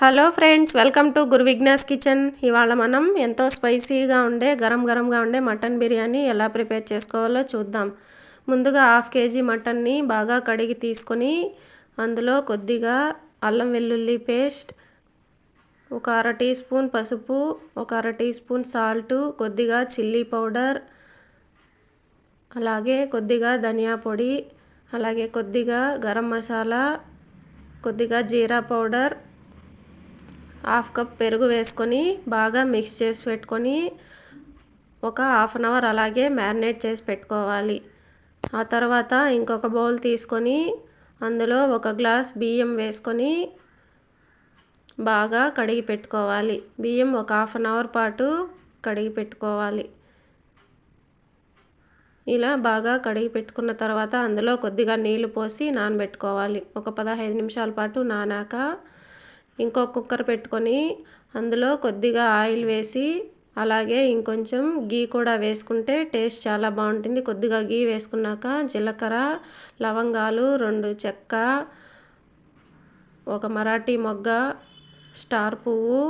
Hello friends welcome to Guru Vighna's kitchen. ఇవాళ మనం ఎంతో స్పైసీగా ఉండే గరం గరంగా ఉండే మటన్ బిర్యానీ ఎలా ప్రిపేర్ చేసుకోవాలో చూద్దాం. ముందుగా హాఫ్ కేజీ మటన్ని బాగా కడిగి తీసుకొని అందులో కొద్దిగా అల్లం వెల్లుల్లి పేస్ట్ ఒక అర టీ స్పూన్ పసుపు ఒక అర టీ స్పూన్ సాల్ట్ కొద్దిగా చిల్లీ పౌడర్ అలాగే కొద్దిగా ధనియా పొడి అలాగే కొద్దిగా గరం మసాలా కొద్దిగా జీరా పౌడర్ హాఫ్ కప్ పెరుగు వేసుకొని బాగా మిక్స్ చేసి పెట్టుకొని ఒక హాఫ్ అన్ అవర్ అలాగే మ్యారినేట్ చేసి పెట్టుకోవాలి. ఆ తర్వాత ఇంకొక బౌల్ తీసుకొని అందులో ఒక గ్లాస్ బియ్యం వేసుకొని బాగా కడిగి పెట్టుకోవాలి. బియ్యం ఒక హాఫ్ అన్ అవర్ పాటు కడిగి పెట్టుకోవాలి. ఇలా బాగా కడిగి పెట్టుకున్న తర్వాత అందులో కొద్దిగా నీళ్ళు పోసి నానబెట్టుకోవాలి. ఒక పదహైదు నిమిషాల పాటు నానాక ఇంకో కుక్కర్ పెట్టుకొని అందులో కొద్దిగా ఆయిల్ వేసి అలాగే ఇంకొంచెం గీ కూడా వేసుకుంటే టేస్ట్ చాలా బాగుంటుంది. కొద్దిగా గీ వేసుకున్నాక జీలకర్ర లవంగాలు రెండు చెక్క ఒక మరాఠీ మొగ్గ స్టార్ పువ్వు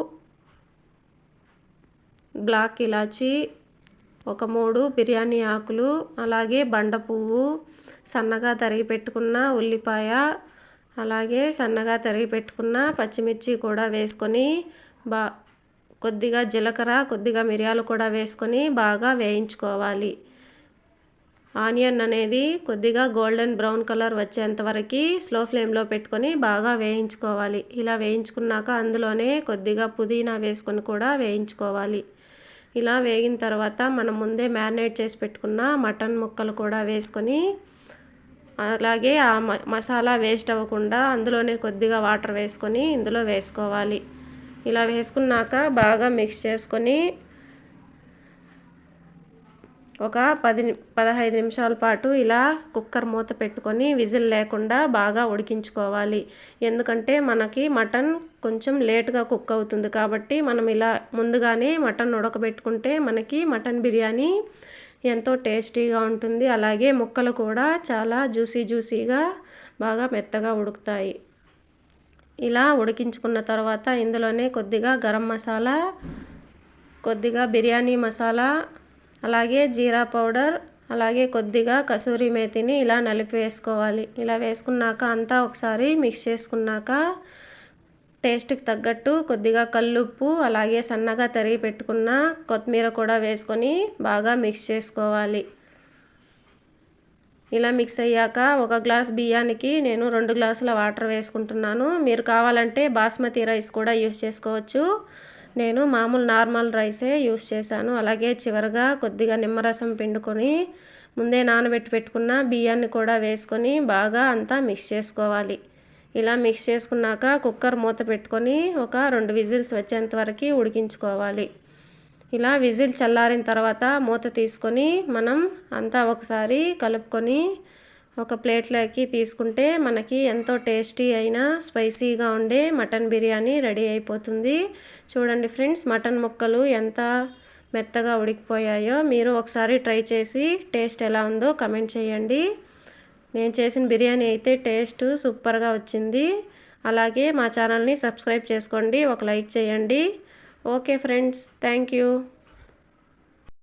బ్లాక్ ఇలాచి ఒక మూడు బిర్యానీ ఆకులు అలాగే బండ పువ్వు సన్నగా తరిగి పెట్టుకున్న ఉల్లిపాయ అలాగే సన్నగా తరిగి పెట్టుకున్న పచ్చిమిర్చి కూడా వేసుకొని బా కొద్దిగా జీలకర్ర కొద్దిగా మిరియాలు కూడా వేసుకొని బాగా వేయించుకోవాలి. ఆనియన్ అనేది కొద్దిగా గోల్డెన్ బ్రౌన్ కలర్ వచ్చేంత వరకు స్లో ఫ్లేమ్లో పెట్టుకొని బాగా వేయించుకోవాలి. ఇలా వేయించుకున్నాక అందులోనే కొద్దిగా పుదీనా వేసుకొని కూడా వేయించుకోవాలి. ఇలా వేగిన తర్వాత మనం ముందే మ్యారినేట్ చేసి పెట్టుకున్న మటన్ ముక్కలు కూడా వేసుకొని అలాగే ఆ మసాలా వేస్ట్ అవ్వకుండా అందులోనే కొద్దిగా వాటర్ వేసుకొని ఇందులో వేసుకోవాలి. ఇలా వేసుకున్నాక బాగా మిక్స్ చేసుకొని ఒక పది పదహైదు నిమిషాల పాటు ఇలా కుక్కర్ మూత పెట్టుకొని విజిల్ లేకుండా బాగా ఉడికించుకోవాలి. ఎందుకంటే మనకి మటన్ కొంచెం లేట్గా కుక్ అవుతుంది కాబట్టి మనం ఇలా ముందుగానే మటన్ ఉడకబెట్టుకుంటే మనకి మటన్ బిర్యానీ ఎంతో టేస్టీగా ఉంటుంది. అలాగే ముక్కలు కూడా చాలా జ్యూసీ జ్యూసీగా బాగా మెత్తగా ఉడుకుతాయి. ఇలా ఉడికించుకున్న తర్వాత ఇందులోనే కొద్దిగా గరం మసాలా కొద్దిగా బిర్యానీ మసాలా అలాగే జీరా పౌడర్ అలాగే కొద్దిగా కసూరి మేతిని ఇలా నలిపి వేసుకోవాలి. ఇలా వేసుకున్నాక అంతా ఒకసారి మిక్స్ చేసుకున్నాక టేస్ట్కి తగ్గట్టు కొద్దిగా కల్లుప్పు అలాగే సన్నగా తరిగి పెట్టుకున్న కొత్తిమీర కూడా వేసుకొని బాగా మిక్స్ చేసుకోవాలి. ఇలా మిక్స్ అయ్యాక ఒక గ్లాస్ బియ్యానికి నేను రెండు గ్లాసుల వాటర్ వేసుకుంటున్నాను. మీరు కావాలంటే బాస్మతి రైస్ కూడా యూస్ చేసుకోవచ్చు. నేను మామూలు నార్మల్ రైసే యూస్ చేశాను. అలాగే చివరిగా కొద్దిగా నిమ్మరసం పిండుకొని ముందే నానబెట్టి పెట్టుకున్న బియ్యాన్ని కూడా వేసుకొని బాగా అంతా మిక్స్ చేసుకోవాలి. ఇలా మిక్స్ చేసుకున్నాక కుక్కర్ మూత పెట్టుకొని ఒక రెండు విజిల్స్ వచ్చేంత వరకు ఉడికించుకోవాలి. ఇలా విజిల్ చల్లారిన తర్వాత మూత తీసుకొని మనం అంతా ఒకసారి కలుపుకొని ఒక ప్లేట్లోకి తీసుకుంటే మనకి ఎంతో టేస్టీ అయిన స్పైసీగా ఉండే మటన్ బిర్యానీ రెడీ అయిపోతుంది. చూడండి ఫ్రెండ్స్ మటన్ ముక్కలు ఎంత మెత్తగా ఉడికిపోయాయో మీరు ఒకసారి ట్రై చేసి టేస్ట్ ఎలా ఉందో కమెంట్ చేయండి. నేను చేసిన బిర్యానీ అయితే టేస్ట్ సూపర్గా వచ్చింది. అలాగే మా ఛానల్ని సబ్స్క్రైబ్ చేసుకోండి ఒక లైక్ చేయండి. Okay friends thank you.